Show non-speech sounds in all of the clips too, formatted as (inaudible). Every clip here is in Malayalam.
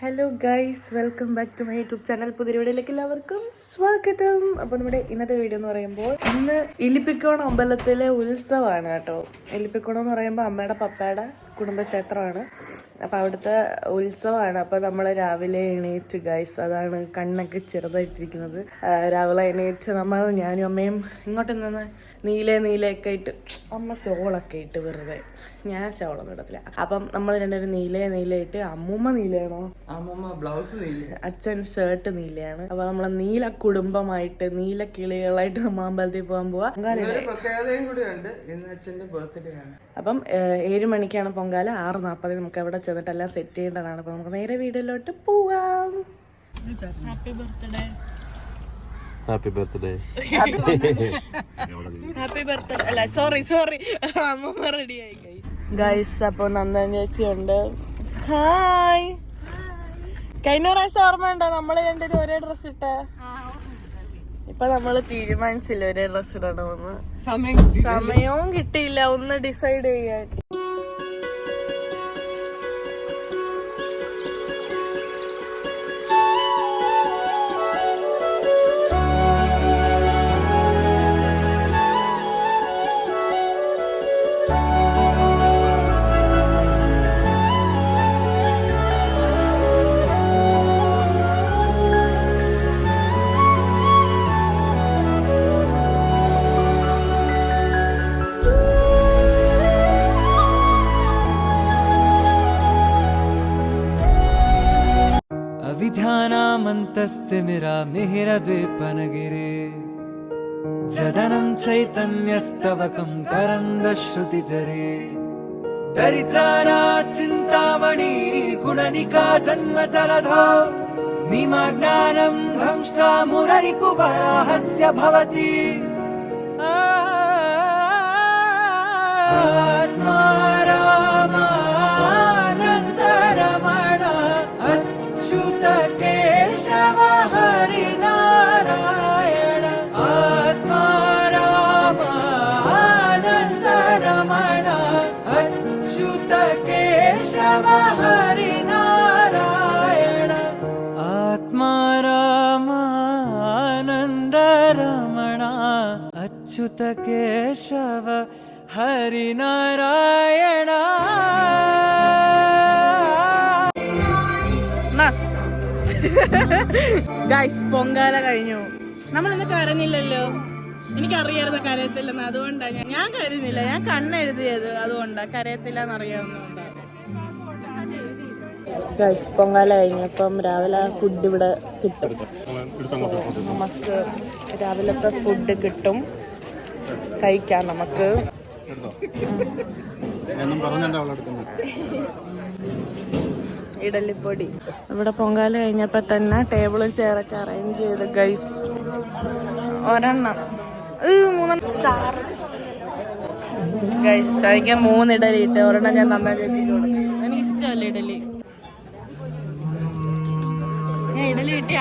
Hello guys welcome back to my YouTube channel പുതിയ വീഡിയോയിലേക്ക് എല്ലാവർക്കും സ്വാഗതം. അപ്പോൾ നമ്മുടെ ഇന്നത്തെ വീഡിയോ എന്ന് പറയുമ്പോൾ ഇന്ന് ഇലിപ്പിക്കോണം അമ്പലത്തിലെ ഉത്സവമാണ് കേട്ടോ. ഇലിപ്പിക്കോണം എന്ന് പറയുമ്പോൾ അമ്മയുടെ പപ്പയുടെ കുടുംബക്ഷേത്രമാണ്. അപ്പോൾ അവിടുത്തെ ഉത്സവമാണ്. അപ്പോൾ നമ്മൾ രാവിലെ എണീറ്റ് ഗൈസ് അതാണ് കണ്ണൊക്കെ ചെറുതായിട്ടിരിക്കുന്നത്. രാവിലെ എണീറ്റ് നമ്മൾ ഞാനും അമ്മയും ഇങ്ങോട്ട് നിന്ന് നീലെ നീലയൊക്കെ ഇട്ട് അമ്മ ഷോളൊക്കെ ഇട്ട് വെറുതെ. ഞാൻ ഷോളൊന്നും ഇടത്തില്ല. അപ്പം നമ്മൾ രണ്ടുപേരും നീല നീലയിട്ട് അമ്മൂമ്മ നീലയാണോ? അമ്മൂമ്മ ബ്ലൗസ് നീല. അച്ഛൻ ഷർട്ട് നീലയാണ്. അപ്പൊ നമ്മളെ നീല കുടുംബമായിട്ട് നീല കിളികളായിട്ട് നമ്മൾ അമ്പലത്തിൽ പോകാൻ പോവാ. പ്രത്യേകതയും കൂടി ഉണ്ട് ഇന്ന് അച്ഛന്റെ ബർത്ത്ഡേ ആണ്. അപ്പം ഏഴ് മണിക്കാണ് പൊങ്കാല. ആറ് നാൽപ്പതിന് നമുക്ക് അവിടെ ചെന്നിട്ട് എല്ലാം സെറ്റ് ചെയ്യേണ്ടതാണ്. അപ്പൊ നമുക്ക് നേരെ വീടിലോട്ട് പോവാം. Happy birthday happy birthday happy birthday അല്ല സോറി സോറി അമ്മമ്മ റെഡി ആയി ഗൈസ് അപ്പൊ നന്ദൻ ചേച്ചി ഉണ്ട്. ഹായ് കഴിഞ്ഞ പ്രാവശ്യം ഓർമ്മയുണ്ടോ നമ്മൾ രണ്ടുപേരും ഒരേ ഡ്രസ് ഇട്ട? ഇപ്പൊ നമ്മൾ തീരുമാനിച്ചില്ല ഒരേ ഡ്രസ് ഇടണമെന്ന് സമയം സമയവും കിട്ടിയില്ല. ഒന്ന് ഡിസൈഡ് ചെയ്യാൻ. अविध्यानामन्तस्तिमिरामिहिरद्विपनगिरे जदनं चैतन्यस्तवकं करन्दश्रुतिजरे। दरिद्राणा चिन्तामणि गुणनिका जन्म जलधो निमज्ञानं धंष्ट्रा मुररिपुवराहस्य भवति। आत्मा केशव हरिनारायण आत्मा रामानन्दरमण अच्युत केशव हरिनारायण ഗൈസ് പൊങ്കാല കഴിഞ്ഞു നമ്മൾ ഇന്ന് കരഞ്ഞില്ലല്ലോ എനിക്കറിയായിരുന്നു കരയത്തില്ലെന്ന് അതുകൊണ്ടാണ് ഞാൻ ഞാൻ കരുന്നില്ല ഞാൻ കണ്ണെഴുതിയത് അതുകൊണ്ടാ കരയത്തില്ല എന്നറിയാവുന്നതുകൊണ്ടാണ് ഗൈസ് പൊങ്കാല കഴിഞ്ഞപ്പം രാവിലെ ഫുഡ് ഇവിടെ കിട്ടും. നമുക്ക് രാവിലത്തെ ഫുഡ് കിട്ടും. കഴിക്കാം നമുക്ക്. ഇഡലിപ്പൊടി. ഇവിടെ പൊങ്കാല കഴിഞ്ഞപ്പോ തന്നെ ടേബിളും ചെയറൊക്കെ അറേഞ്ച് ചെയ്ത് ഗൈസ് ഒരെണ്ണം. ഗൈസ് എനിക്ക് മൂന്നിടലിട്ട് ഒരെണ്ണം ഞാൻ നന്നായി ചേച്ചിക്ക്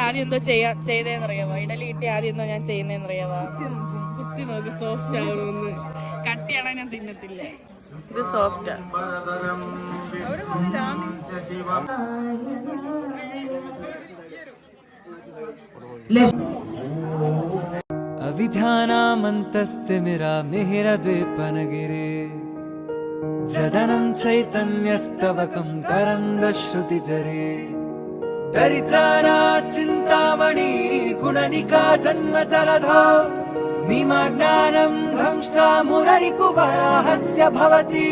ആദ്യം എന്തോ ചെയ്യാ ചെയ്തേന്നറിയാവോ? ഇടലി കിട്ടി ആദ്യം എന്തോ ഞാൻ ചെയ്യുന്നേന്നറിയാവോ? കുത്തി നോക്ക് സോഫ്റ്റ് ആവണമെന്ന് കട്ടിയാണെ ഞാൻ തിന്നത്തില്ല? ഇത് സോഫ്റ്റ് അവിധാനാമന്തസ്തിമിരാ മിഹിരദ്വീപനഗിരേ ജദനം ചൈതന്യസ്തവകം കരന്ദശ്രുതിജരേ दरिद्राणा चिन्तामणि गुणनिका जन्म निमज्ञानं धंष्ट्रा मुररिपुवराहस्य भवति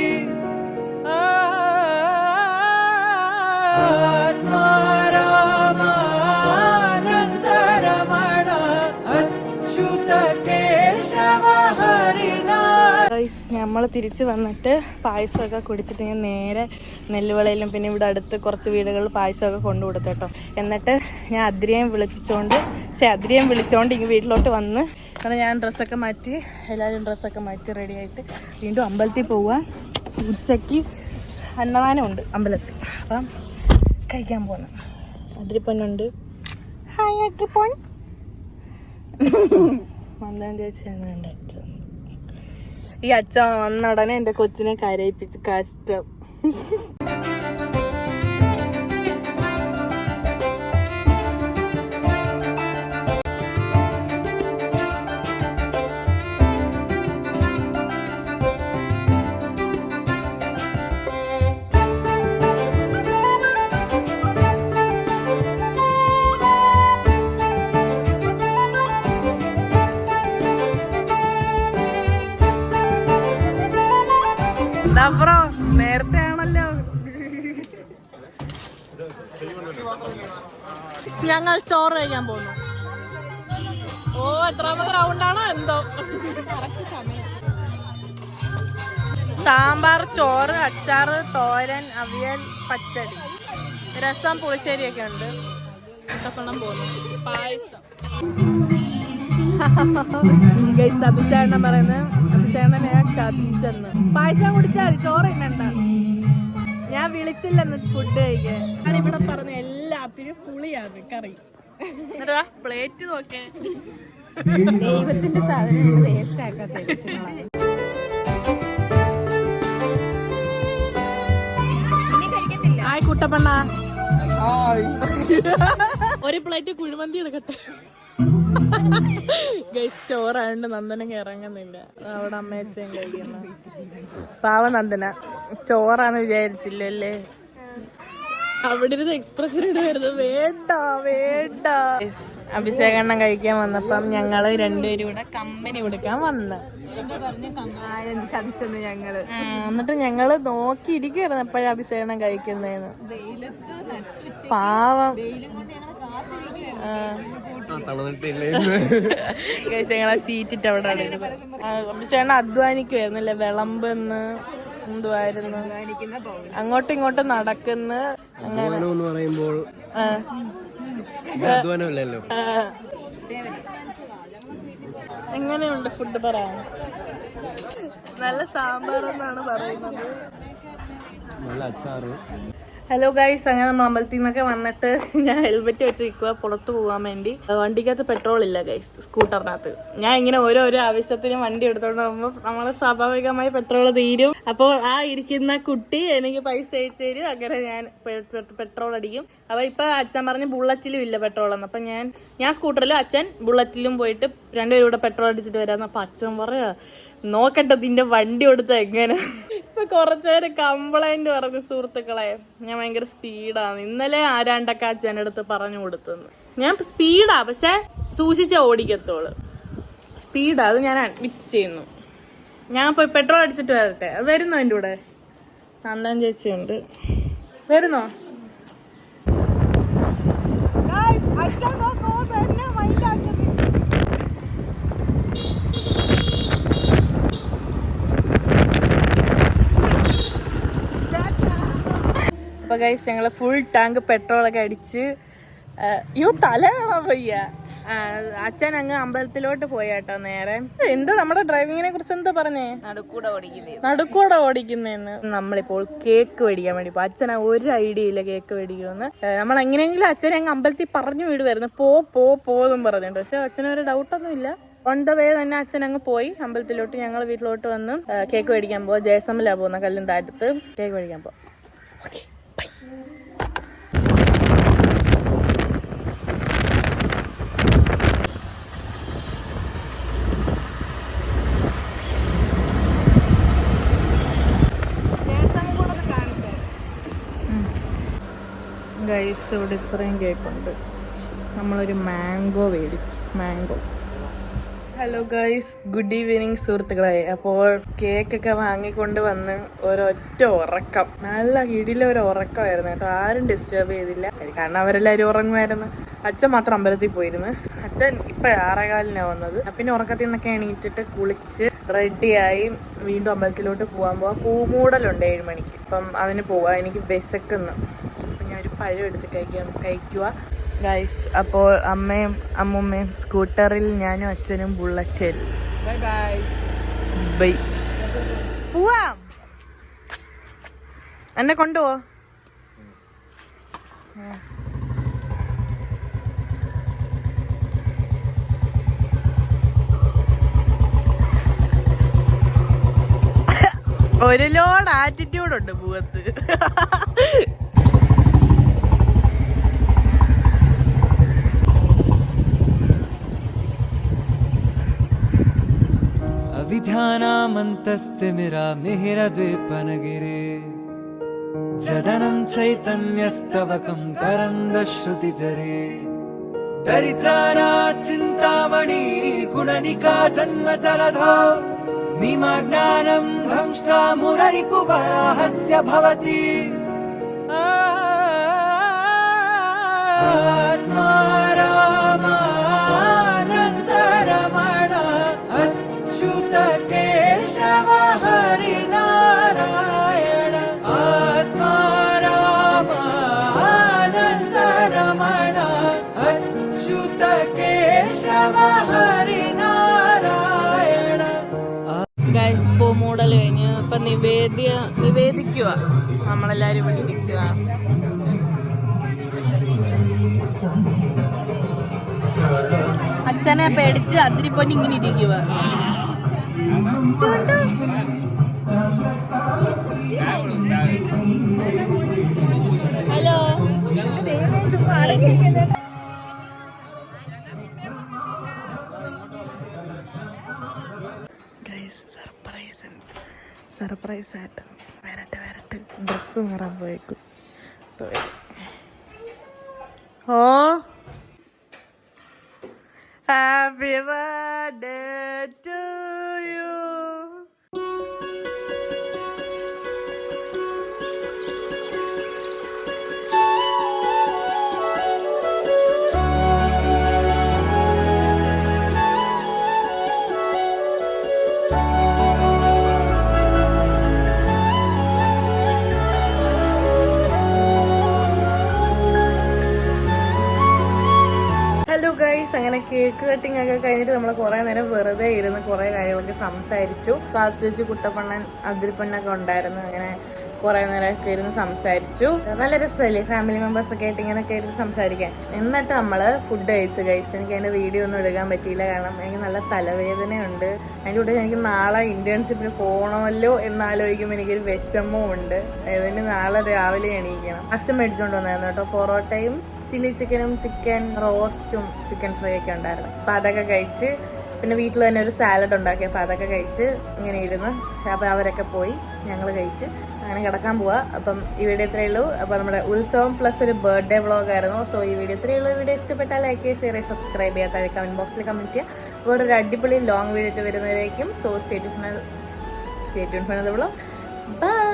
आत्मा रामानन्दरमण നമ്മൾ തിരിച്ച് വന്നിട്ട് പായസമൊക്കെ കുടിച്ചിട്ട് ഞാൻ നേരെ നെല്ലുവിളയിലും പിന്നെ ഇവിടെ അടുത്ത് കുറച്ച് വീടുകളിൽ പായസമൊക്കെ കൊണ്ടു കൊടുത്തു കേട്ടോ. എന്നിട്ട് ഞാൻ അദ്രിയം വിളിപ്പിച്ചുകൊണ്ട് പക്ഷേ അദ്രിയം വിളിച്ചുകൊണ്ട് ഇങ്ങ് വീട്ടിലോട്ട് വന്ന് കാരണം ഞാൻ ഡ്രസ്സൊക്കെ മാറ്റി എല്ലാവരും ഡ്രസ്സൊക്കെ മാറ്റി റെഡി ആയിട്ട് വീണ്ടും അമ്പലത്തിൽ പോവുക ഉച്ചയ്ക്ക് അന്നദാനമുണ്ട് അമ്പലത്തിൽ. അപ്പം കഴിക്കാൻ പോകണം അതിരിപ്പൊന്നുണ്ട് ഹായ് അദ്രിപ്പൊൻ മന്ദാൻ (laughs) ചേച്ചി എന്നുണ്ട് ഈ അച്ഛൻ വന്നടനെ എന്റെ കൊച്ചിനെ കരയിപ്പിച്ച് കഷ്ടം. ബ്രോ നേരത്തെ ആണല്ലോ ഞങ്ങൾ ചോറ് കഴിക്കാൻ പോകുന്നു. ഓ എത്രാമത്തെ റൗണ്ടാണോ എന്തോ? സാമ്പാർ ചോറ് അച്ചാർ തോരൻ അവിയൽ പച്ചടി. രസം പുളിശ്ശേരി ഒക്കെ ഉണ്ട്. കുട്ടപ്പണം പോകുന്നു. പായസം. (laughs) ഗൈസ് അഭിഷേകണ്ണൻ പറയുന്നത് അഭിചാരണം ഞാൻ ചതിച്ചെന്ന്. പായസം കുടിച്ചാൽ മതി ചോറ് ഇന്നണ്ട ഞാൻ വിളിച്ചില്ലെന്ന് ഫുഡ് കഴിക്കാൻ. ഞാൻ ഇവിടെ പറഞ്ഞ എല്ലാത്തിനും പുളിയാണ് കറി. പ്ലേറ്റ് നോക്കേ ദൈവത്തിന്റെ സാധനം വേസ്റ്റ് ആക്കാത്ത ആയി കുട്ടപ്പണ്ണ. ഒരു പ്ലേറ്റ് കുഴിമന്തി എടുക്കട്ടെ. ചോറായോണ്ട് നന്ദനക്ക് ഇറങ്ങുന്നില്ല അവിടെ അമ്മയത്തേം കഴിക്കുന്നു. പാവ നന്ദന ചോറാന്ന് വിചാരിച്ചില്ലല്ലേ? അവിടെ ഇരുന്ന് എക്സ്പ്രഷൻ വരുന്നത് വേണ്ട വേണ്ട. അഭിഷേകണ്ണം കഴിക്കാൻ വന്നപ്പം ഞങ്ങൾ രണ്ടുപേരും ഇവിടെ കമ്പനി കൊടുക്കാൻ വന്ന. ചതിച്ചെന്ന് ഞങ്ങൾ. എന്നിട്ട് ഞങ്ങൾ നോക്കിയിരിക്കുവായിരുന്നു എപ്പോഴും അഭിഷേകണ്ണൻ കഴിക്കുന്നതെന്ന് പാവം. ഞങ്ങളെ സീറ്റിട്ട് അവിടെ ചേട്ടൻ അധ്വാനിക്കുവായിരുന്നില്ലേ? വിളമ്പെന്ന് എന്തുവായിരുന്നു? അങ്ങോട്ടും ഇങ്ങോട്ടും നടക്കുന്ന. അങ്ങനെ. പറയുമ്പോൾ. എങ്ങനെയുണ്ട് ഫുഡ് പറയാൻ? നല്ല സാമ്പാർ എന്നാണ് പറയുന്നത്. നല്ല അച്ചാറ്. ഹലോ ഗൈസ് അങ്ങനെ നമ്മൾ അമ്പലത്തിൽ നിന്നൊക്കെ വന്നിട്ട് ഞാൻ ഹെൽമെറ്റ് വെച്ച് നിൽക്കുക പുറത്ത് പോകാൻ വേണ്ടി. വണ്ടിക്കകത്ത് പെട്രോൾ ഇല്ല ഗൈസ് സ്കൂട്ടറിനകത്ത് ഞാൻ ഇങ്ങനെ ഓരോരോ ആവശ്യത്തിനും വണ്ടി എടുത്തോണ്ട് പോകുമ്പോൾ നമ്മൾ സ്വാഭാവികമായി പെട്രോൾ തീരും. അപ്പോൾ ആ ഇരിക്കുന്ന കുട്ടി എനിക്ക് പൈസ അയച്ചു തരും. അങ്ങനെ ഞാൻ പെട്രോൾ അടിക്കും. അപ്പൊ ഇപ്പൊ അച്ഛൻ പറഞ്ഞ് ബുള്ളറ്റിലും ഇല്ല പെട്രോൾ എന്ന്. അപ്പൊ ഞാൻ ഞാൻ സ്കൂട്ടറിലും അച്ഛൻ ബുള്ളറ്റിലും പോയിട്ട് രണ്ടുപേരും കൂടെ പെട്രോൾ അടിച്ചിട്ട് വരാന്ന്. അപ്പൊ അച്ഛൻ പറയാ നോക്കട്ടെ നിന്റെ വണ്ടി കൊടുത്ത എങ്ങനെ? ഇപ്പൊ കുറച്ചേരം കംപ്ലൈന്റ് പറഞ്ഞു സുഹൃത്തുക്കളെ. ഞാൻ ഭയങ്കര സ്പീഡാണ് ഇന്നലെ ആരാണ്ടൊക്കെ അച്ഛന്റെ അടുത്ത് പറഞ്ഞു കൊടുത്തെന്ന്. ഞാൻ സ്പീഡാ പക്ഷെ സൂക്ഷിച്ച ഓടിക്കത്തോൾ സ്പീഡാ അത് ഞാൻ അഡ്മിറ്റ് ചെയ്യുന്നു. ഞാൻ പോയി പെട്രോൾ അടിച്ചിട്ട് വരട്ടെ. അത് വരുന്നോ എന്റെ കൂടെ? നന്ദൻ ചേച്ചിയുണ്ട്. വരുന്നോ? അച്ഛൻ നോക്കോ തന്നെ മൈൻഡാക്കുന്നത് അപ്പൊ ഗൈസ് ഞങ്ങൾ ഫുൾ ടാങ്ക് പെട്രോൾ ഒക്കെ അടിച്ച് യു തല കാണാൻ പയ്യ അച്ഛൻ അങ്ങ് അമ്പലത്തിലോട്ട് പോയാട്ടോ നേരെ. എന്താ നമ്മുടെ ഡ്രൈവിങ്ങിനെ കുറിച്ച് എന്താ പറഞ്ഞേ? നടുക്കൂടെ ഓടിക്കുന്നതെന്ന് നമ്മളിപ്പോൾ കേക്ക് മേടിക്കാൻ വേണ്ടി പോ അച്ഛന ഒരു ഐഡിയ ഇല്ല കേക്ക് മേടിക്കുമെന്ന് നമ്മൾ എങ്ങനെയെങ്കിലും അച്ഛനെ അങ്ങ് അമ്പലത്തിൽ പറഞ്ഞു വിടുമായിരുന്നു പോ പോ പോന്നും പറഞ്ഞിട്ടുണ്ട് പക്ഷെ അച്ഛനൊരു ഡൗട്ടൊന്നും ഇല്ല. ഓൺ ദ വേ തന്നെ അച്ഛൻ അങ്ങ് പോയി. അമ്പലത്തിലോട്ട് ഞങ്ങൾ വീട്ടിലോട്ട് വന്ന് കേക്ക് മേടിക്കാൻ പോവാ. ജയസമ്മലാ പോകുന്ന കല്ലും അടുത്ത് കേക്ക് മേടിക്കാൻ പോവാം. ഓക്കെ ബൈ ഗൈസ് ഇവിടെ ഇത്രയും കേക്കുണ്ട്. നമ്മളൊരു മാംഗോ മേടിച്ചു. Mango. Hello guys good evening സുഹൃത്തുക്കളെ. അപ്പോൾ കേക്കൊക്കെ വാങ്ങിക്കൊണ്ട് വന്ന് ഒരൊറ്റ ഉറക്കം. നല്ല ഇടിലൊരു ഉറക്കമായിരുന്നു കേട്ടോ. ആരും ഡിസ്റ്റർബ് ചെയ്തില്ല. കാരണം അവരെല്ലാവരും ഉറങ്ങുമായിരുന്നു. അച്ഛൻ മാത്രം അമ്പലത്തിൽ പോയിരുന്നു. അച്ഛൻ ഇപ്പോഴാണ് ആറേകാലിനാണ് വന്നത്. പിന്നെ ഉറക്കത്തിൽ നിന്നൊക്കെ എണീറ്റിട്ട് കുളിച്ച് റെഡിയായി വീണ്ടും അമ്പലത്തിലോട്ട് പോകാൻ പോവാം. പൂമൂടലുണ്ട് ഏഴ് മണിക്ക്. അപ്പം അതിന് പോവാം. എനിക്ക് വിശക്കുന്നു. പഴം എടുത്ത് കഴിക്കാൻ കഴിക്കുക ഗൈസ് അപ്പോൾ അമ്മയും അമ്മുമ്മയും സ്കൂട്ടറിൽ ഞാനും അച്ഛനും ബുള്ളറ്റിൽ. ബൈ പോവാം. എന്നെ കൊണ്ടുപോ. ഒരു ലോഡ് ആറ്റിറ്റ്യൂഡ് ഉണ്ട് പൂവത്ത്. ध्यानामन्तस्तिमिरा मिहिरद्विपनगिरे जदनं चैतन्यस्तवकं करन्दश्रुतिजरे दरिद्राना चिन्तामणि गुणनिका जन्म चरधो मीमज्ञानं धंष्ट्रा मुररिपुवराहस्य भवति। आत्मा നിവേദിക്കുക നമ്മളെല്ലാരും ഇവിടെ ഇരിക്കുക അച്ഛനെ പേടിച്ച് അതിരിപ്പൊന്ന് ഇങ്ങനെ ഇരിക്കുക. ഹലോ. ചുമ്മാ അടങ്ങിയിരിക്കുന്നത് സർപ്രൈസ് സർപ്രൈസ് ആയിട്ട്. ഡ്രസ്സ് മാറാൻ പോയേക്കും ഇപ്പൊ വരും. ഓ ഹാപ്പി ബർത്ത്ഡേ കുറെ കാര്യങ്ങളൊക്കെ സംസാരിച്ചു. സാത്വിച്ച് കുട്ടപ്പണ്ണൻ അതിരിപ്പണ്ണൊക്കെ ഉണ്ടായിരുന്നു. അങ്ങനെ കുറെ നേരമൊക്കെ ഇരുന്ന് സംസാരിച്ചു. നല്ല രസമല്ലേ? ഫാമിലി മെമ്പേഴ്സ് ഒക്കെ ആയിട്ട് ഇങ്ങനെയൊക്കെ ഇരുന്ന് സംസാരിക്കാൻ. എന്നിട്ട് നമ്മൾ ഫുഡ് കഴിച്ചു കഴിച്ച് എനിക്ക് അതിന്റെ വീഡിയോ ഒന്നും എടുക്കാൻ പറ്റിയില്ല. കാരണം എനിക്ക് നല്ല തലവേദനയുണ്ട്. അതിന്റെ കൂടെ എനിക്ക് നാളെ ഇന്റേൺഷിപ്പിന് പോകണമല്ലോ എന്നാലോചിക്കുമ്പോൾ എനിക്കൊരു വിഷമവും ഉണ്ട്. അതിന് നാളെ രാവിലെ എണീക്കണം. അച്ഛൻ മേടിച്ചോണ്ട് വന്നായിരുന്നു കേട്ടോ പൊറോട്ടയും ചില്ലി ചിക്കനും ചിക്കൻ റോസ്റ്റും ചിക്കൻ ഫ്രൈ ഒക്കെ ഉണ്ടായിരുന്നു. അപ്പം അതൊക്കെ കഴിച്ച് പിന്നെ വീട്ടിൽ തന്നെ ഒരു സാലഡ് ഉണ്ടാക്കി. അപ്പം അതൊക്കെ കഴിച്ച് ഇങ്ങനെ ഇരുന്ന് അപ്പം അവരൊക്കെ പോയി. ഞങ്ങൾ കഴിച്ച് അങ്ങനെ കിടക്കാൻ പോവാ. അപ്പം ഈ വീഡിയോ ഇത്രയേ ഉള്ളൂ. അപ്പോൾ നമ്മുടെ ഉത്സവം പ്ലസ് ഒരു ബർത്ത്ഡേ വ്ളോഗ് ആയിരുന്നു. സോ ഈ വീഡിയോ ഇത്രയേ ഉള്ളൂ. വീഡിയോ ഇഷ്ടപ്പെട്ടാൽ ലൈക്ക് ചെയ്യുക ഷെയർ ചെയ്യുക സബ്സ്ക്രൈബ് ചെയ്യുക. താഴെ കമന്റ് ബോക്സിൽ കമന്റ് ചെയ്യുക. വേറൊരു അടിപൊളി ലോങ് വീഡിയോ വരുന്നതായിരിക്കും so state state vlog bye